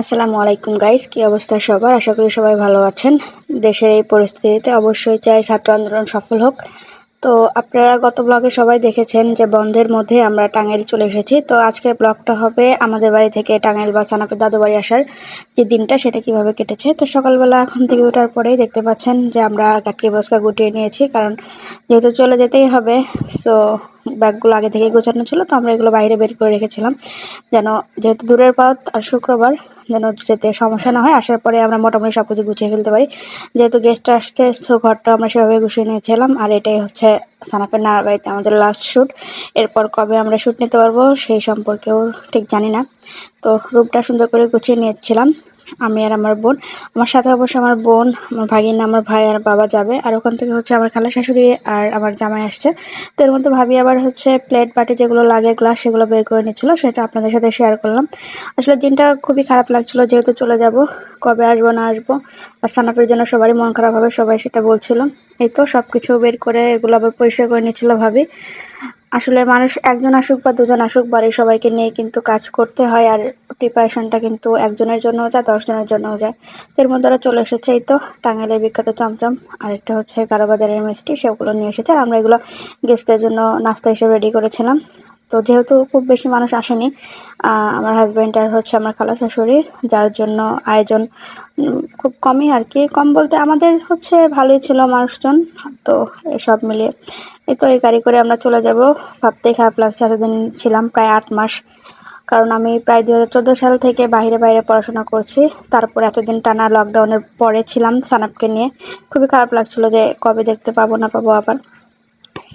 আসসালামু আলাইকুম গাইস কি অবস্থা সবার? আশা করি সবাই ভালো আছেন। দেশের এই পরিস্থিতিতে অবশ্যই চাই ছাত্র আন্দোলন সফল হোক। তো আপনারা গত ব্লগে সবাই দেখেছেন যে বন্ধের মধ্যে আমরা টাঙ্গাইল চলে এসেছি। তো আজকের ব্লগটা হবে আমাদের বাড়ি থেকে টাঙ্গাইল বা সানাপের দাদু বাড়ি আসার যে দিনটা, সেটা কীভাবে কেটেছে। তো সকালবেলা এখন থেকে ওঠার পরেই দেখতে পাচ্ছেন যে আমরা কাটকি বস্কা গুটিয়ে নিয়েছি। কারণ যেহেতু চলে যেতেই হবে সো ব্যাগগুলো আগে থেকে গোছানো ছিল, তো আমরা এগুলো বাইরে বের করে রেখেছিলাম। যেন যেহেতু দূরের পথ আর শুক্রবার যেন যেতে সমস্যা না হয়, আসার পরে আমরা মোটামুটি সব কিছু গুছিয়ে ফেলতে পারি। যেহেতু গেস্ট আসতে তো ঘরটা আমরা সেভাবে গুছিয়ে নিয়েছিলাম। আর এটাই হচ্ছে সানাপের নাড়া বাড়িতে আমাদের লাস্ট শ্যুট এরপর কবে আমরা শ্যুট নিতে পারব সেই সম্পর্কেও ঠিক জানি না। তো রূপটা সুন্দর করে গুছিয়ে নিয়েছিলাম। আমি আর আমার বোন। আমার সাথে অবশ্য আমার বোন, আমার ভাগিনা, আমার ভাই আর বাবা যাবে। আর ওখান থেকে হচ্ছে আমার খালা শাশুড়ি আর আমার জামাই আসছে। তো এর মধ্যে ভাবি আবার হচ্ছে প্লেট বাটি যেগুলো লাগে গ্লাস সেগুলো বের করে নিচ্ছিলো, সেটা আপনাদের সাথে শেয়ার করলাম। আসলে দিনটা খুবই খারাপ লাগছিল, যেহেতু চলে যাব, কবে আসব, না আসব, আর সানাপের জন্য সবারই মন খারাপ হবে, সবাই সেটা বলছিল। এই তো সব কিছু বের করে এগুলো আবার পরিষ্কার করে নিচ্ছিল ভাবি। আসলে মানুষ একজন আসুক বা দুজন আসুক, বাড়ির সবাইকে নিয়ে কিন্তু কাজ করতে হয় আর প্রিপারেশনটা কিন্তু একজনের জন্যও যায়, দশজনের জন্যও যায়। এর মধ্যে ওরা চলে এসেছে এই তো, টাঙ্গাইলের বিখ্যাত চমচম আর একটা হচ্ছে কারোবাজারের মিষ্টি, সেগুলো নিয়ে এসেছে আর আমরা এগুলো গেস্টদের জন্য নাস্তা হিসেবে রেডি করেছিলাম। তো যেহেতু খুব বেশি মানুষ আসেনি আমার হাজব্যান্ড আর হচ্ছে আমার খালা শাশুড়ি, যার জন্য আয়োজন খুব কমই আর কি। কম বলতে আমাদের হচ্ছে ভালোই ছিল মানুষজন, তো এসব মিলিয়ে। এই তো এই গাড়ি করে আমরা চলে যাব। ভাবতেই খারাপ লাগছে, এতদিন ছিলাম প্রায় আট মাস। কারণ আমি প্রায় দু হাজার চোদ্দ সাল থেকে বাইরে বাইরে পড়াশোনা করছি। তারপর এতদিন টানা লকডাউনের পরে ছিলাম সানাপকে নিয়ে। খুবই খারাপ লাগছিল যে কবে দেখতে পাবো না পাবো আবার।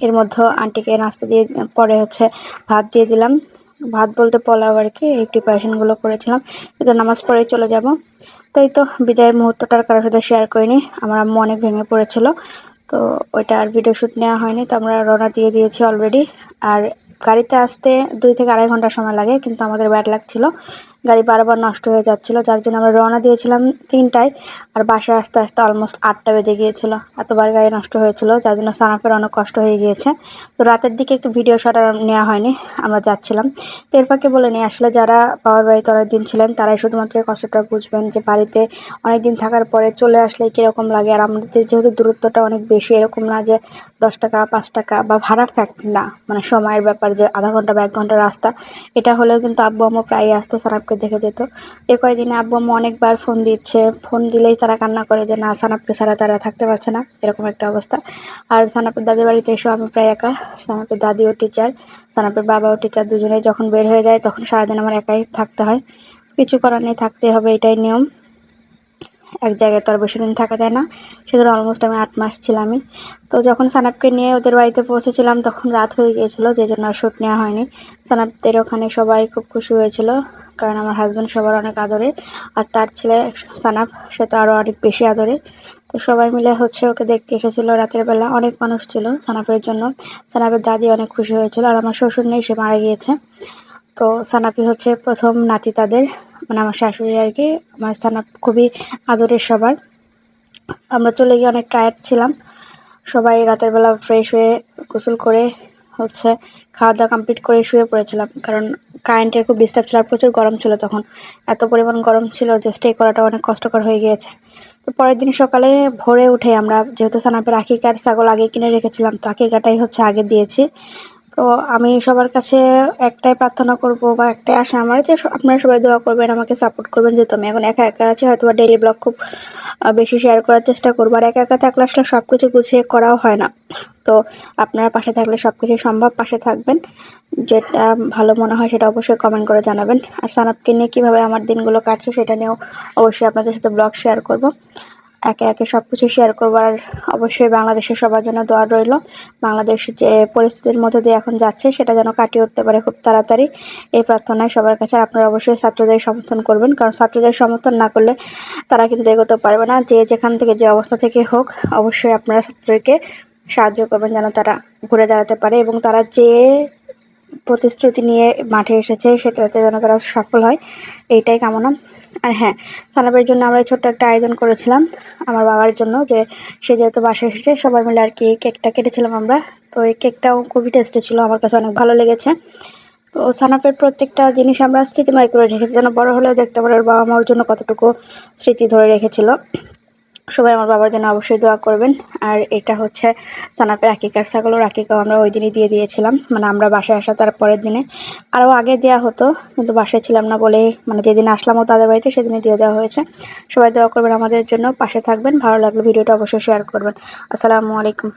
এর মধ্যে আন্টিকে নাস্তা দিয়ে, পরে হচ্ছে ভাত দিয়ে দিলাম। ভাত বলতে পোলাও আর কি, এই প্রিপারেশনগুলো করেছিলাম। কিন্তু নামাজ পড়ে চলে যাব। তাই তো বিদায়ের মুহূর্তটার কারোর সাথে শেয়ার করিনি। আমার আম্মু অনেক ভেঙে পড়েছিল। তো ওইটা আর ভিডিও শ্যুট নেওয়া হয়নি, তো আমরা রওনা দিয়ে দিয়েছি অলরেডি আর গাড়িতে আসতে দুই থেকে আড়াই ঘণ্টা সময় লাগে, কিন্তু আমাদের ব্যাড লাগছিল গাড়ি বারবার নষ্ট হয়ে যাচ্ছিল, যার জন্য আমরা রওনা দিয়েছিলাম তিনটায়, আর বাসায় আসতে আসতে অলমোস্ট আটটা বেজে গিয়েছিল। এতবার গাড়ি নষ্ট হয়েছিল, যার জন্য সানাফের অনেক কষ্ট হয়ে গিয়েছে। তো রাতের দিকে একটু ভিডিও শট নেওয়া হয়নি, আমরা যাচ্ছিলাম। তো এরপরকে বলে নিই, আসলে যারা পাওয়ার বাড়িতে অনেক দিন ছিলেন, তারাই শুধুমাত্র কষ্টটা বুঝবেন যে বাড়িতে অনেক দিন থাকার পরে চলে আসলে কীরকম লাগে। আর আমাদের যেহেতু দূরত্বটা অনেক বেশি, এরকম না যে দশ টাকা, পাঁচ টাকা বা ভাড়া ফ্যাক্ট না। মানে সময়ের ব্যাপার যে আধা ঘণ্টা বা এক ঘণ্টা রাস্তা, এটা হলেও কিন্তু আব্বু আম্মু প্রায় আসতো সানাপকে সানাপকে দেখে যেত। এ কয়েকদিনে আব্বু, আম্মু অনেকবার ফোন দিচ্ছে। ফোন দিলেই তারা কান্না করে যে, না, সানাপকে ছাড়া তারা থাকতে পারছে না। এরকম একটা অবস্থা। আর সানাপের দাদি বাড়িতে এসেও আমি প্রায় একা। সানাপের দাদিও টিচার সানাপের বাবাও টিচার দুজনেই যখন বের হয়ে যায় তখন সারাদিন আমার একাই থাকতে হয়। কিছু করার নেই থাকতে হবে, এটাই নিয়ম। এক জায়গায় তো আর বেশি দিন থাকা যায় না। সেখানে অলমোস্ট আমি আট মাস ছিলামই। তো যখন সানাপকে নিয়ে ওদের বাড়িতে পৌঁছেছিলাম, তখন রাত হয়ে গিয়েছিল যে জন্য আর শ্যুট নেওয়া হয়নি। সানাপদের ওখানে সবাই খুব খুশি হয়েছিল। কারণ আমার হাজব্যান্ড সবার অনেক আদরে, আর তার ছেলে সানাপ সে তো আরও অনেক বেশি আদরে। তো সবাই মিলে হচ্ছে ওকে দেখতে এসেছিল রাতের বেলা। অনেক মানুষ ছিল সানাপের জন্য। সানাপের দাদি অনেক খুশি হয়েছিল আর আমার শ্বশুর নেই, সে মারা গিয়েছে। তো সানাপি হচ্ছে প্রথম নাতি তাদের মানে আমার শাশুড়ি আর কি। আমার সানাপ খুবই আদরের সবার। আমরা চলে গিয়ে অনেক টায়ার্ড ছিলাম। সবাই রাতের বেলা ফ্রেশ হয়ে গোসল করে হচ্ছে খাওয়া দাওয়া কমপ্লিট করে শুয়ে পড়েছিলাম। কারণ কারেন্টের খুব ডিস্টার্ব ছিল আর প্রচুর গরম ছিল তখন। এত পরিমাণ গরম ছিল যে স্টে করাটা অনেক কষ্টকর হয়ে গিয়েছে। তো পরের দিন সকালে ভোরে উঠে আমরা যেহেতু সানাপের আকিকার ছাগল আগে কিনে রেখেছিলাম, তো আকিকাটাই হচ্ছে আগে দিয়েছি। তো আমি সবার কাছে একটাই প্রার্থনা করব বা একটাই আশা আমার যে আপনারা সবাই দোয়া করবেন, আমাকে সাপোর্ট করবেন যেহেতু আমি এখন একা একা আছি হয়তো বা ডেলি ব্লগ খুব বেশি শেয়ার করার চেষ্টা করব। আর একা একা থাকলে আসলে সব কিছু গুছিয়ে করাও হয় না। তো আপনারা পাশে থাকলে সব কিছুই সম্ভব, পাশে থাকবেন। যেটা ভালো মনে হয় সেটা অবশ্যই কমেন্ট করে জানাবেন। আর সানাপকে নিয়ে কীভাবে আমার দিনগুলো কাটছে সেটা নিয়েও অবশ্যই আপনাদের সাথে ব্লগ শেয়ার করব। একে একে সব কিছু শেয়ার করব। আর অবশ্যই বাংলাদেশের সবার জন্য দোয়া রইল। বাংলাদেশ যে পরিস্থিতির মধ্যে দিয়ে এখন যাচ্ছে, সেটা যেন কাটিয়ে উঠতে পারে খুব তাড়াতাড়ি। এই প্রার্থনায় সবার কাছে আপনারা অবশ্যই ছাত্রদের সমর্থন করবেন, কারণ ছাত্রদের সমর্থন না করলে তারা কিন্তু এগোতে পারবে না। যে যেখান থেকে যে অবস্থা থেকে হোক, অবশ্যই আপনারা ছাত্রদেরকে সাহায্য করবেন যেন তারা ঘুরে দাঁড়াতে পারে এবং তারা যে প্রতিশ্রুতি নিয়ে মাঠে এসেছে, সেটাতে যেন তারা সফল হয়, এইটাই কামনা। আর হ্যাঁ সানাবের জন্য আমরা ছোট্ট একটা আয়োজন করেছিলাম আমার বাবার জন্য, যে সে যেহেতু বাসায় এসেছে, সবাই মিলে আর কি কেকটা কেটেছিলাম আমরা। তো এই কেকটাও খুবই টেস্টি ছিল, আমার কাছে অনেক ভালো লেগেছে। তো সানাপের প্রত্যেকটা জিনিস আমরা স্মৃতিময় করে রেখেছি, যেন বড় হলেও দেখতে পারে বাবা মার জন্য কতটুকু স্মৃতি ধরে রেখেছিল। সবাই আমার বাবার জন্য অবশ্যই দোয়া করবেন। আর এটা হচ্ছে সানাপের আকিকার ছাগল, ওর আকিকাও আমরা ওই দিনই দিয়ে দিয়েছিলাম। মানে আমরা বাসায় আসা তার পরের দিনে। আরও আগে দেওয়া হতো, কিন্তু বাসায় ছিলাম না বলে মানে যেদিন আসলাম ও তাদের বাড়িতে সেদিনই দিয়ে দেওয়া হয়েছে। সবাই দোয়া করবেন আমাদের জন্য, পাশে থাকবেন, ভালো লাগলে ভিডিওটা অবশ্যই শেয়ার করবেন। আসসালামু আলাইকুম।